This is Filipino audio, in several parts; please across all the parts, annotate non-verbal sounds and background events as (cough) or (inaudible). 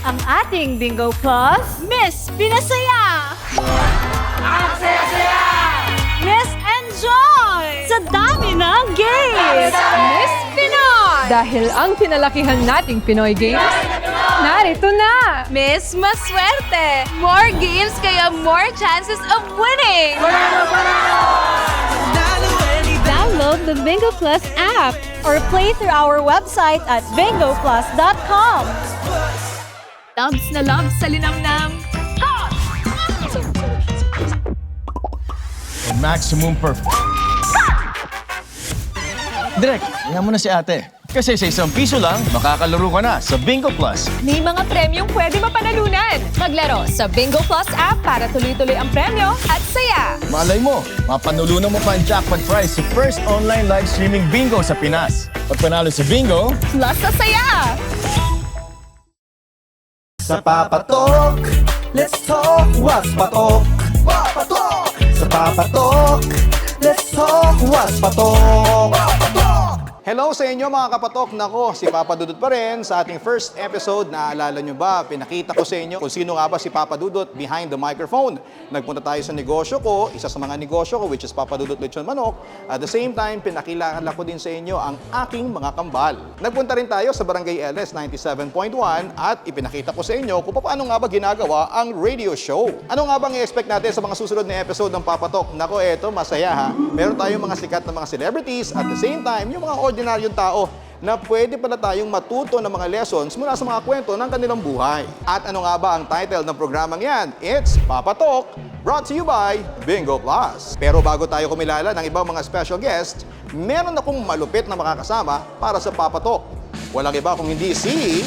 ang ating Bingo Plus Miss Pinasaya! Ang saya-saya! Miss Enjoy! Sa dami ng games! Miss Pinoy! Dahil ang pinalakihan nating Pinoy Games, narito na! Miss Maswerte! More games kaya more chances of winning! Download the Bingo Plus app or play through our website at bingoplus.com. Loves na loves sa linamnam. Maximum perf... Direk, tingnan mo na si ate. Kasi sa isang piso lang, makakalaro ka na sa Bingo Plus. May mga premyong pwede mapanalunan. Maglaro sa Bingo Plus app para tuloy-tuloy ang premyo at saya. Malay mo, mapanulunan mo pa ang jackpot prize sa first online live streaming bingo sa Pinas. Pag panalo sa bingo, Plus sa saya! Sa papatok, let's talk what's patok. Papatok! Sa papatok, let's talk what's patok. Papatok! Hello sa inyo mga kapatok. Nako, si Papa Dudut pa rin sa ating first episode. Naalala nyo ba, pinakita ko sa inyo kung sino nga ba si Papa Dudut behind the microphone. Nagpunta tayo sa negosyo ko, isa sa mga negosyo ko which is Papa Dudut Lechon Manok. At the same time, pinakilala ko din sa inyo ang aking mga kambal. Nagpunta rin tayo sa Barangay LS 97.1 at ipinakita ko sa inyo kung paano nga ba ginagawa ang radio show. Ano nga bang i-expect natin sa mga susunod na episode ng Papatok? Nako, eto, masaya ha. Meron tayong mga sikat na mga celebrities at the same time, yung mga ordinaryong tao na pwede pala tayong matuto ng mga lessons mula sa mga kwento ng kanilang buhay. At ano nga ba ang title ng programang yan? It's Papatok, brought to you by Bingo Plus. Pero bago tayo kumilala ng ibang mga special guest, meron akong malupit na makakasama para sa Papatok. Walang iba kung hindi si...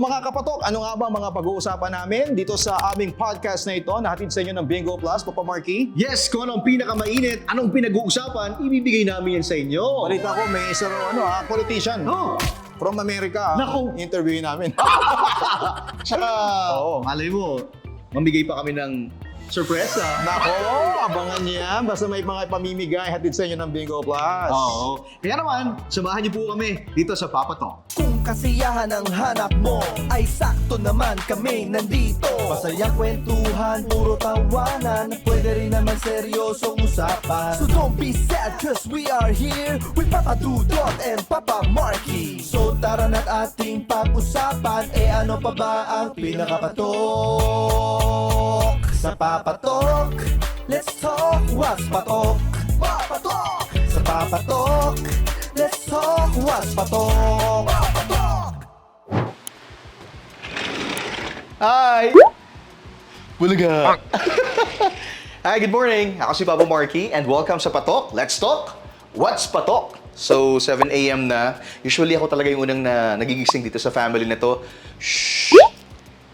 mga kapatok, ano nga ba mga pag-uusapan namin dito sa aming podcast na ito na hatid sa inyo ng Bingo Plus, Papa Marky? Yes, kung anong pinakamainit, anong pinag-uusapan, ibibigay namin yan sa inyo. Balita ko, may isa raw, ano ha, politician. Oh. From America. Naku. Interview namin. (laughs) Tsaka, Oo. malay mo, mamigay pa kami ng sorpresa. Nako, abangan niyo yan. Basta may mga pamimigay hatid sa inyo ng Bingo Plus. Oo. Kaya naman, samahan niyo po kami dito sa Papatok. Kung kasiyahan ang hanap mo, ay sakto naman kami nandito. Masayang kwentuhan, puro tawanan, pwede rin naman seryosong usapan. So don't be sad, cause we are here with Papa Dudot and Papa Marky. So tara na't ating pag-usapan, eh ano pa ba ang pinakapatok? Sa papatok, let's talk what's patok. Papatok! Sa papatok, let's talk what's patok. Papatok! Hi! Bulaga! (laughs) Hi, good morning. Ako si Papa Marky and welcome sa Patok. Let's talk! What's Patok? So, 7 a.m. na. Usually ako talaga yung unang na nagigising dito sa family na to. Shh!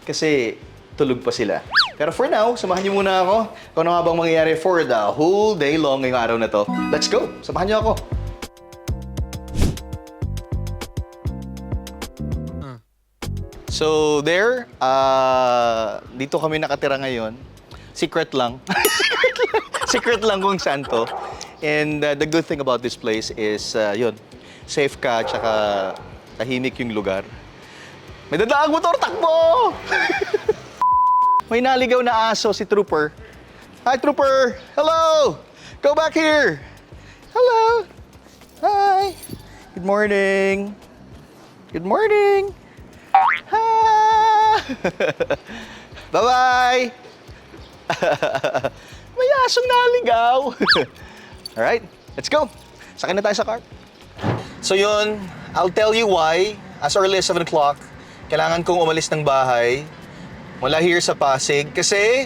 Kasi tulog pa sila. Pero for now, samahan niyo muna ako kung ano nga bang mangyayari for the whole day long ngayong araw na to. Let's go! Samahan niyo ako. So there, uh, dito kami nakatira ngayon. Secret lang. (laughs) Secret lang. Kung saan to. And uh, the good thing about this place is, uh, yun, safe ka, tsaka tahimik yung lugar. May dadaang motor, takbo! (laughs) May naligaw na aso si Trooper. Hi, Trooper! Hello! Go back here! Hello! Hi! Good morning! Good morning! Ha! (laughs) Bye-bye! (laughs) May asong naligaw! (laughs) Alright, let's go! Sakay na tayo sa car. So yun, I'll tell you why, as early as 7 o'clock, kailangan kong umalis ng bahay mula here sa Pasig kasi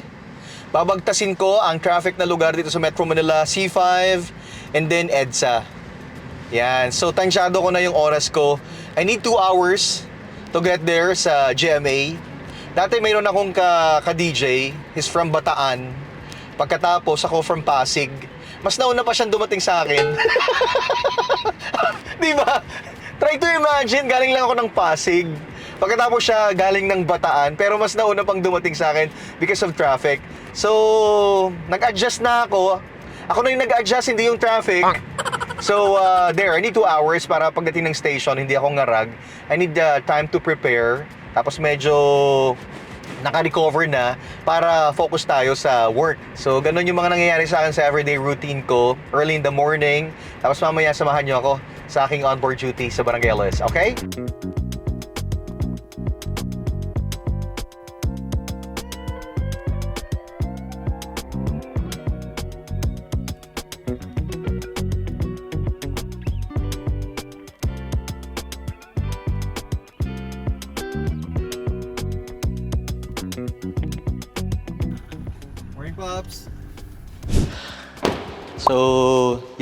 babagtasin ko ang traffic na lugar dito sa Metro Manila, C5, and then EDSA. Yan. So, tansyado ko na yung oras ko. I need two hours to get there sa GMA. Dati mayroon akong ka, ka-DJ. He's from Bataan. Pagkatapos, ako from Pasig. Mas nauna pa siyang dumating sa akin. (laughs) Di ba? Try to imagine, galing lang ako ng Pasig. Pagkatapos siya galing ng Bataan, pero mas nauna pang dumating sa akin because of traffic. So, nag-adjust na ako. Ako na yung nag-adjust, hindi yung traffic. (laughs) So, uh, there, I need two hours para pagdating ng station, hindi ako ngarag. I need uh, time to prepare. Tapos medyo naka-recover na para focus tayo sa work. So, ganun yung mga nangyayari sa akin sa everyday routine ko. Early in the morning. Tapos mamaya samahan nyo ako sa aking onboard duty sa Barangay LS. Okay?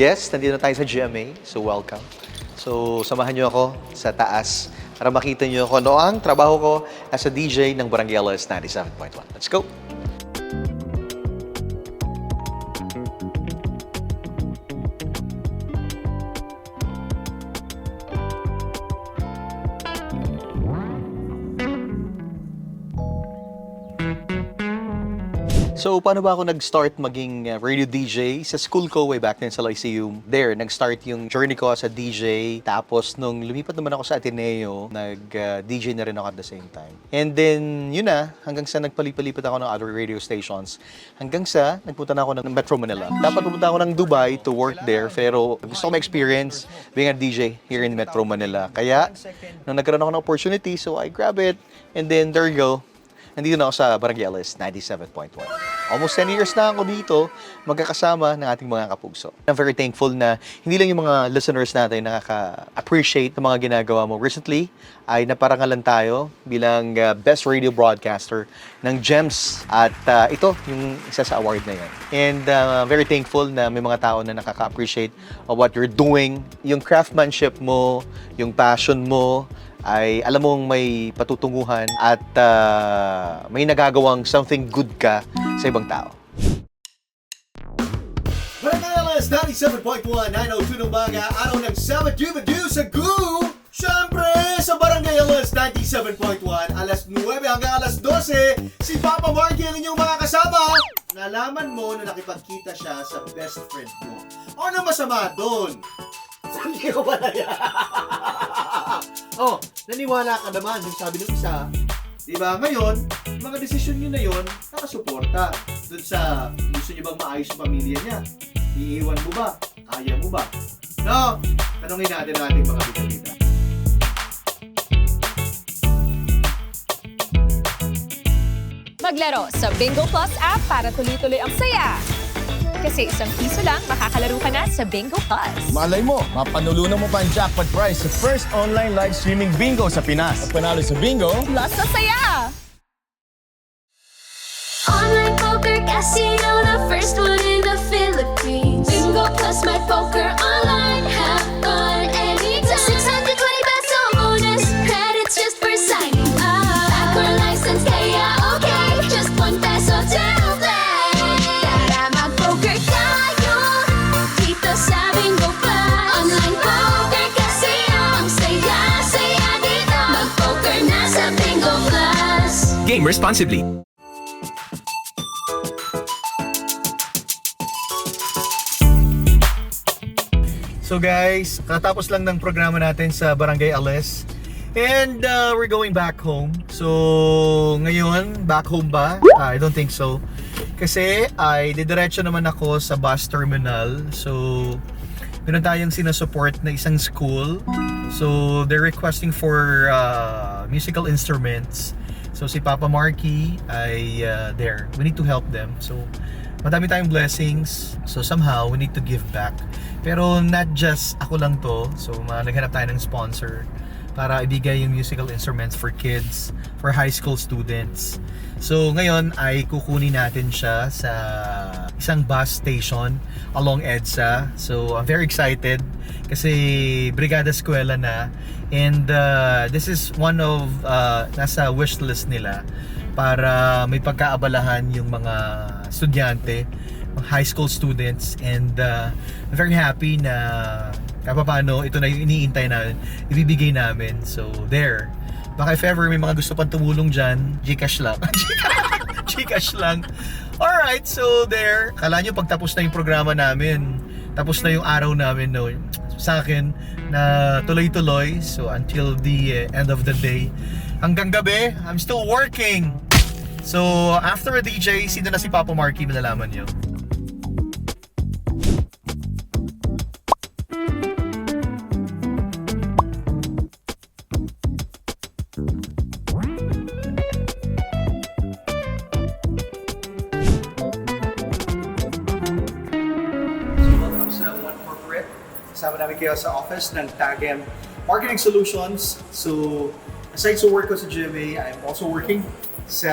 Yes, nandito na tayo sa GMA. So, welcome. So, samahan nyo ako sa taas para makita nyo kung ano ang trabaho ko as a DJ ng Barangay LS 97.1. Let's go! So, paano ba ako nag-start maging uh, radio DJ? Sa school ko, way back then sa Lyceum, there, nag-start yung journey ko as a DJ. Tapos, nung lumipat naman ako sa Ateneo, nag-DJ na rin ako at the same time. And then, yun na, hanggang sa nagpalipalipat ako ng other radio stations. Hanggang sa, nagpunta na ako ng Metro Manila. Dapat pumunta ako ng Dubai to work there, pero gusto ko ma-experience being a DJ here in Metro Manila. Kaya, nung nagkaroon ako ng opportunity, so I grab it. And then, there you go nandito na ako sa Barangay LS 97.1. Almost 10 years na ako dito, magkakasama ng ating mga kapugso. I'm very thankful na hindi lang yung mga listeners natin nakaka-appreciate ng mga ginagawa mo. Recently, ay naparangalan tayo bilang uh, Best Radio Broadcaster ng GEMS. At uh, ito, yung isa sa award na yan. And uh, very thankful na may mga tao na nakaka-appreciate of what you're doing. Yung craftsmanship mo, yung passion mo, ay alam mong may patutunguhan at ah, may nagagawang something good ka sa ibang tao. Barangay LS 97.1, 902 ng baga, araw ng Dubadu sa GU! Siyempre, sa Barangay LS 97.1, alas 9 hanggang alas 12, si Papa Marky ang inyong mga kasama. Nalaman mo na nakipagkita siya sa best friend mo. Ano masama doon? Hindi ko pala yan. oh, naniwala ka naman yung sabi ng isa. Diba? Ngayon, mga desisyon nyo na yon, nakasuporta. Doon sa gusto nyo bang maayos yung pamilya niya. Iiwan mo ba? Kaya mo ba? No? Tanungin natin ang ating mga bida Maglaro sa Bingo Plus app para tuloy-tuloy ang saya. Kasi isang piso lang, makakalaro ka na sa Bingo Plus. Malay mo, mapanulunan mo pa ang jackpot prize sa first online live streaming bingo sa Pinas. At panalo sa bingo, Plus sa saya! Online poker casino, the first one in the Philippines. Bingo plus my poker Game responsibly. So guys, katapos lang ng programa natin sa Barangay Ales. And uh, we're going back home. So, ngayon, back home ba? Ah, I don't think so. Kasi ay didiretso naman ako sa bus terminal. So, meron tayong sinasupport na isang school. So, they're requesting for uh, musical instruments. So, si Papa Marky ay uh, there. We need to help them. So, madami tayong blessings. So, somehow, we need to give back. Pero not just ako lang to. So, mga naghanap tayo ng sponsor para ibigay yung musical instruments for kids, for high school students. So ngayon ay kukunin natin siya sa isang bus station along EDSA. So I'm very excited kasi Brigada Eskwela na and uh, this is one of uh, nasa wish list nila para may pagkaabalahan yung mga estudyante, high school students and uh, I'm very happy na kahit paano ito na yung iniintay namin, ibibigay namin. So there. Baka if ever may mga gusto pang tumulong dyan, Gcash lang. (laughs) Gcash lang. Alright, so there. Kala nyo pagtapos na yung programa namin, tapos na yung araw namin, no? Sa akin, na tuloy-tuloy. So until the uh, end of the day. Hanggang gabi, I'm still working. So after a DJ, sino na si Papa Marky, malalaman nyo. Kasama namin kayo sa office ng Tagem Marketing Solutions. So aside sa work ko sa GMA, I'm also working sa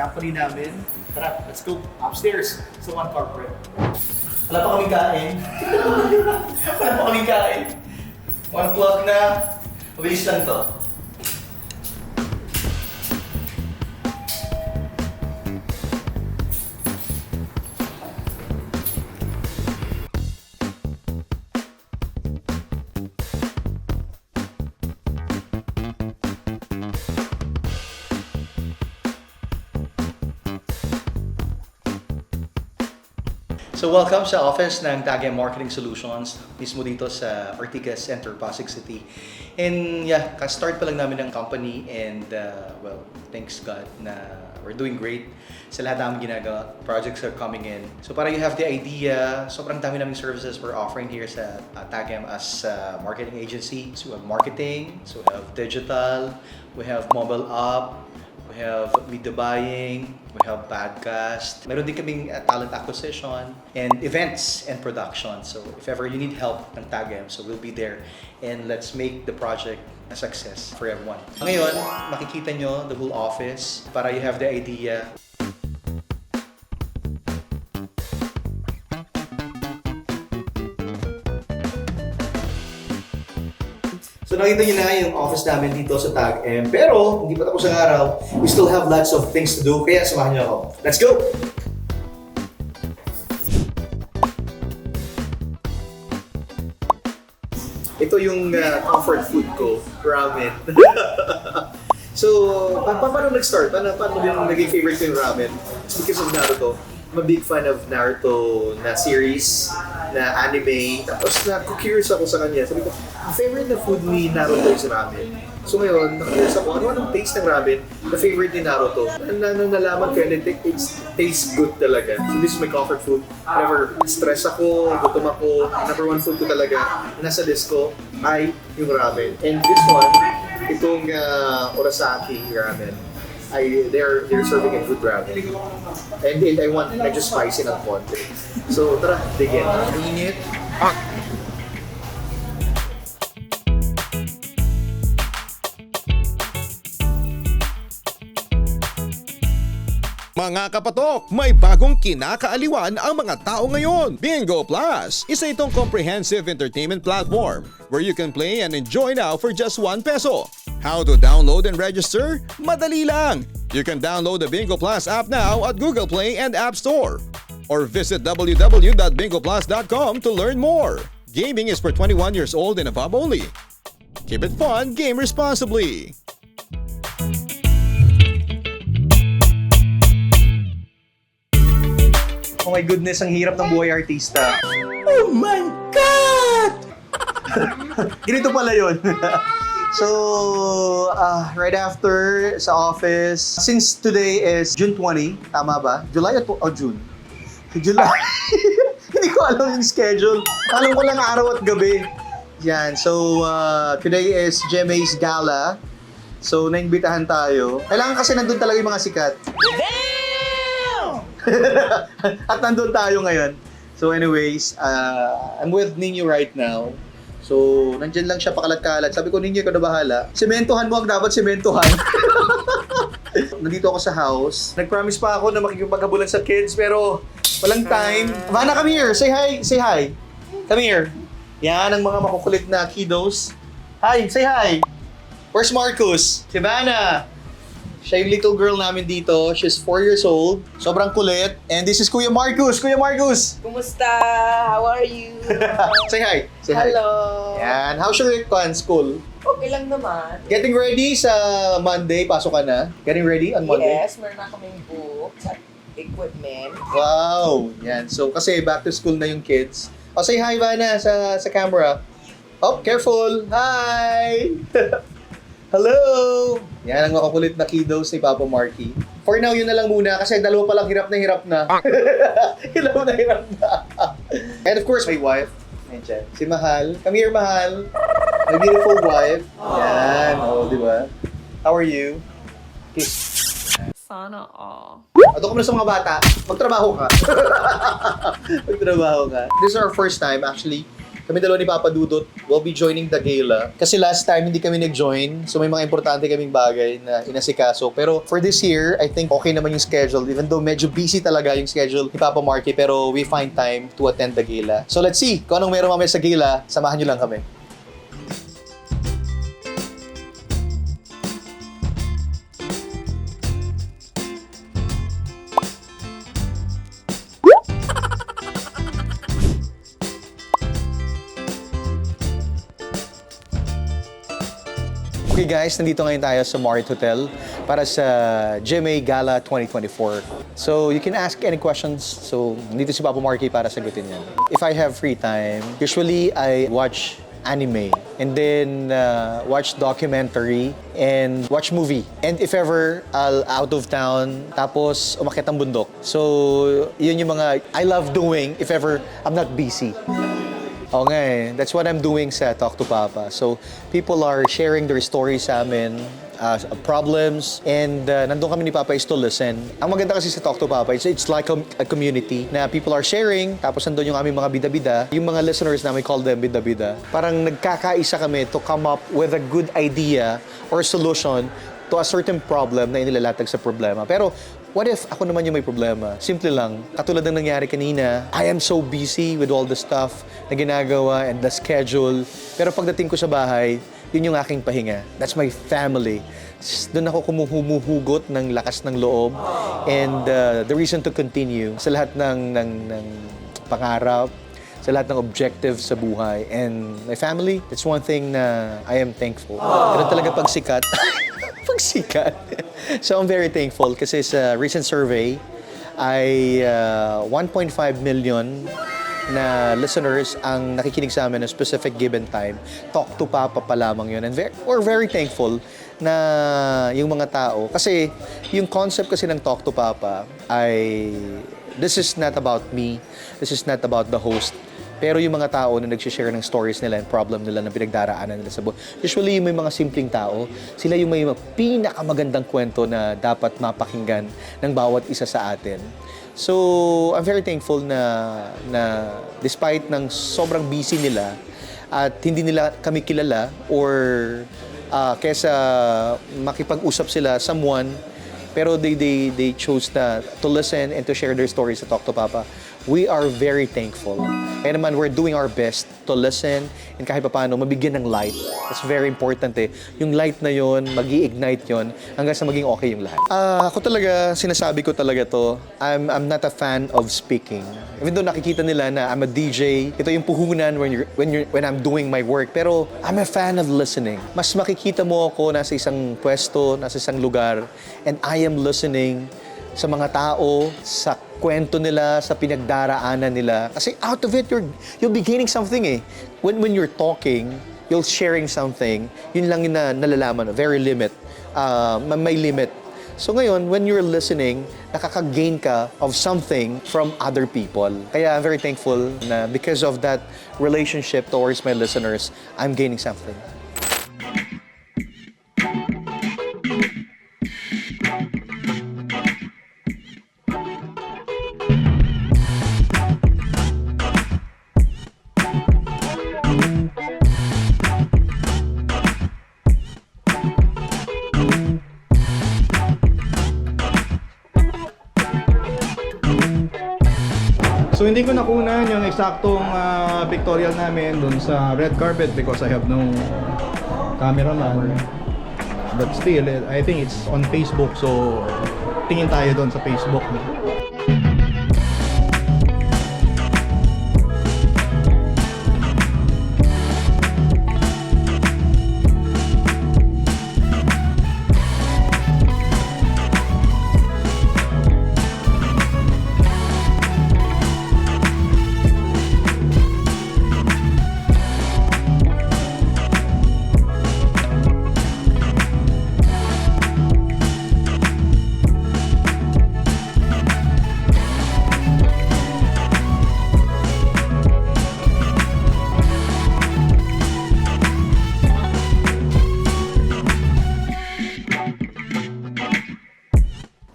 company namin. Tara, let's go upstairs sa One Corporate. Wala pa kaming kain. (laughs) Wala pa kaming kain. One o'clock na. Mabilis lang to. So welcome sa office ng Tagem Marketing Solutions, mismo dito sa Ortigas Center, Pasig City. And yeah, ka-start pa lang namin ng company and uh, well, thanks God na we're doing great sa lahat namin ginagawa. Projects are coming in. So para you have the idea, sobrang dami naming services we're offering here sa uh, Tagem as a marketing agency. So we have marketing, so we have digital, we have mobile app, We have media buying, we have podcast. Meron din kaming uh, talent acquisition and events and production. So if ever you need help ng Tagem, so we'll be there and let's make the project a success for everyone. Ngayon, makikita nyo the whole office para you have the idea nakita niyo na yung office namin dito sa Tag M. Pero hindi pa tapos ang araw. We still have lots of things to do. Kaya samahan niyo ako. Let's go! Ito yung uh, comfort food ko, ramen. (laughs) so, pa pa paano nag-start? Paano, paano yung naging favorite ko yung ramen? Because of Naruto. A big fan of Naruto na series, na anime. Tapos na-curious ako sa kanya. Sabi ko, favorite na food ni Naruto is ramen. So ngayon, na-curious ako, ano anong taste ng ramen na favorite ni Naruto? Na, na, nalaman ko, it, it tastes good talaga. So this is my comfort food. Whenever stress ako, gutom ako, number one food ko talaga, nasa list ko, ay yung ramen. And this one, itong uh, Orasaki ramen, ay they're they're serving a good ramen. And, and I want medyo spicy ng konti. So tara, dig in. Init. Mga kapatok, may bagong kinakaaliwan ang mga tao ngayon. Bingo Plus! Isa itong comprehensive entertainment platform where you can play and enjoy now for just 1 peso. How to download and register? Madali lang! You can download the Bingo Plus app now at Google Play and App Store. Or visit www.bingoplus.com to learn more. Gaming is for 21 years old and above only. Keep it fun, game responsibly. Oh my goodness, ang hirap ng buhay artista. Oh my God! (laughs) Ganito pala yun. (laughs) so, uh, right after sa office, since today is June 20, tama ba? July o oh, June? July. (laughs) Hindi ko alam yung schedule. Alam ko lang araw at gabi. Yan. So, uh, today is GMA's Gala. So, naimbitahan tayo. Kailangan kasi nandun talaga yung mga sikat. (laughs) At nandun tayo ngayon. So anyways, uh, I'm with Nino right now. So, nandyan lang siya pakalat-kalat. Sabi ko, ninyo ka na bahala. Sementohan mo ang dapat sementohan. (laughs) Nandito ako sa house. Nag-promise pa ako na makikipaghabulan sa kids, pero walang time. Vanna, come here. Say hi. Say hi. Come here. Yan ang mga makukulit na kiddos. Hi, say hi. Where's Marcus? Si Vanna. Siya yung little girl namin dito. She's 4 years old. Sobrang kulit. And this is Kuya Marcus. Kuya Marcus! Kumusta? How are you? (laughs) Say hi. Say hi. Hello. Yan. How's your on school? Okay lang naman. Getting ready sa Monday. Pasok ka na. Getting ready on Monday? Yes, meron na kaming books at equipment. Wow! Yan. So, kasi back to school na yung kids. Oh, say hi, Vanna, sa, sa camera. Oh, careful! Hi! (laughs) Hello! Yan ang makakulit na kiddos ni Papa Marky. For now, yun na lang muna kasi dalawa pa lang hirap na hirap na. (laughs) hirap na hirap na. And of course, my wife. Nandiyan. Si Mahal. Come here, Mahal. My beautiful wife. Yan. Oh, di ba? How are you? Kiss. Sana all. Ato ka muna sa mga bata. Magtrabaho ka. (laughs) Magtrabaho ka. This is our first time actually. Kami dalawa ni Papa Dudot will be joining the gala. Kasi last time hindi kami nag-join. So may mga importante kaming bagay na inasikaso. Pero for this year, I think okay naman yung schedule. Even though medyo busy talaga yung schedule ni Papa Marky. Pero we find time to attend the gala. So let's see kung anong meron mamaya sa gala. Samahan nyo lang kami. Okay guys, nandito ngayon tayo sa Marriott Hotel para sa GMA Gala 2024. So you can ask any questions. So nandito si Papa Marky para sagutin yan. If I have free time, usually I watch anime and then uh, watch documentary and watch movie. And if ever I'll out of town tapos umakyat ang bundok. So yun yung mga I love doing if ever I'm not busy. Oo nga eh. That's what I'm doing sa Talk to Papa. So, people are sharing their stories sa amin, uh, problems, and uh, nandun kami ni Papa is to listen. Ang maganda kasi sa Talk to Papa, it's, it's like a, a community na people are sharing, tapos nandun yung aming mga bida-bida. Yung mga listeners na we call them bida-bida. Parang nagkakaisa kami to come up with a good idea or solution to a certain problem na inilalatag sa problema. Pero what if ako naman yung may problema? Simple lang. Katulad ng nangyari kanina, I am so busy with all the stuff na ginagawa and the schedule. Pero pagdating ko sa bahay, yun yung aking pahinga. That's my family. Doon ako kumuhumuhugot ng lakas ng loob and uh, the reason to continue sa lahat ng, ng, ng pangarap, sa lahat ng objective sa buhay. And my family, it's one thing na I am thankful. Ganun talaga pagsikat. (laughs) (laughs) pagsikat. so I'm very thankful kasi sa recent survey, ay uh, 1.5 million na listeners ang nakikinig sa amin ng specific given time. Talk to Papa pa lamang yun. And very, we're very thankful na yung mga tao. Kasi yung concept kasi ng Talk to Papa ay this is not about me. This is not about the host. Pero yung mga tao na nagsishare ng stories nila and problem nila na pinagdaraanan nila sa buhay. Usually, yung may mga simpleng tao, sila yung may pinakamagandang kwento na dapat mapakinggan ng bawat isa sa atin. So, I'm very thankful na, na despite ng sobrang busy nila at hindi nila kami kilala or ah, kesa makipag-usap sila someone pero they, they, they chose na to listen and to share their stories sa Talk to Papa. We are very thankful. Kaya naman, we're doing our best to listen and kahit paano mabigyan ng light. That's very important eh. Yung light na yon mag ignite yon hanggang sa maging okay yung lahat. Ah, ako talaga, sinasabi ko talaga to, I'm, I'm not a fan of speaking. Even though nakikita nila na I'm a DJ, ito yung puhunan when, you're, when, you're, when I'm doing my work. Pero I'm a fan of listening. Mas makikita mo ako nasa isang pwesto, nasa isang lugar, and I am listening sa mga tao, sa kwento nila, sa pinagdaraanan nila. Kasi out of it, you're, you'll be gaining something eh. When, when you're talking, you're sharing something, yun lang yung na, nalalaman, very limit. Uh, may limit. So ngayon, when you're listening, nakaka-gain ka of something from other people. Kaya I'm very thankful na because of that relationship towards my listeners, I'm gaining something. Eksaktong ah, pictorial namin dun sa red carpet because I have no cameraman. But still, eh, I think it's on Facebook so tingin tayo doon sa Facebook.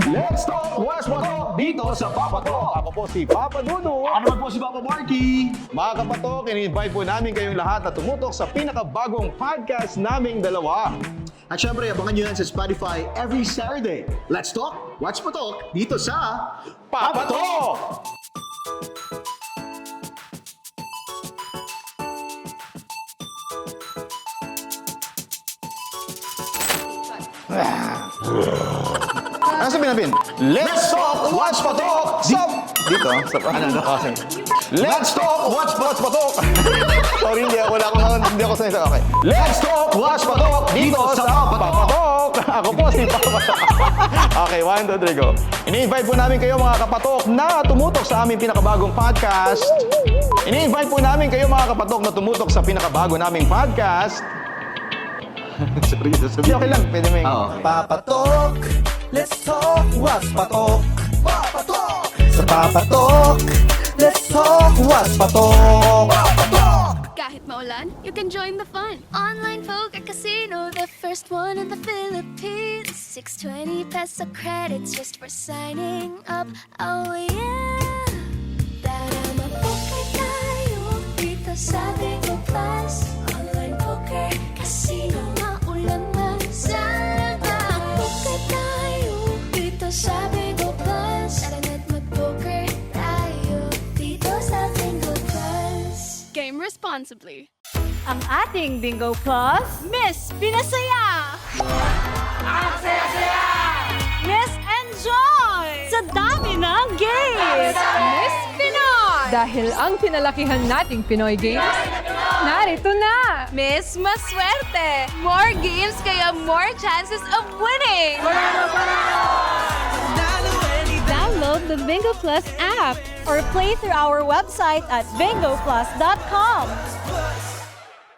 Let's talk West Patok dito sa Papatok. Ako po si Papa Dudu. Ako naman po si Papa Marky. Mga kapatok, ini-invite po namin kayong lahat na tumutok sa pinakabagong podcast naming dalawa. At syempre, abangan nyo yan sa Spotify every Saturday. Let's talk, watch patok, dito sa Papatok! Ano sabihin natin? Let's talk, watch patok! Sa... Dito, sa... Ano, ano? Okay. Let's talk, watch, watch patok! (laughs) Sorry, hindi ako, wala ako, hindi ako sanay sa... Okay. Let's talk, watch patok! Dito sa Papatok! (laughs) Ako po si Papa. (laughs) okay, one, two, three, go. Ini-invite po namin kayo mga kapatok na tumutok sa aming pinakabagong podcast. Ini-invite po namin kayo mga kapatok na tumutok sa pinakabago naming podcast. Sorry, sasabihin. Okay lang, pwede mo yung... Papatok, let's talk, what's patok? Papatok! Sa papatok, let's talk, what's patok? Papatok! Kahit maulan, you can join the fun. Online poker casino, the first one in the Philippines. 620 peso credits just for signing up. Oh yeah. Tara mag-poker tayo dito sa Bingo Plus. Responsibly. Ang ating Bingo Plus, Miss Pinasaya! Miss Enjoy! Sa dami ng games! Miss Pinoy! Dahil ang pinalakihan nating Pinoy Games, narito na! Miss Maswerte! More games kaya more chances of winning! The Bingo Plus app or play through our website at bingoplus.com.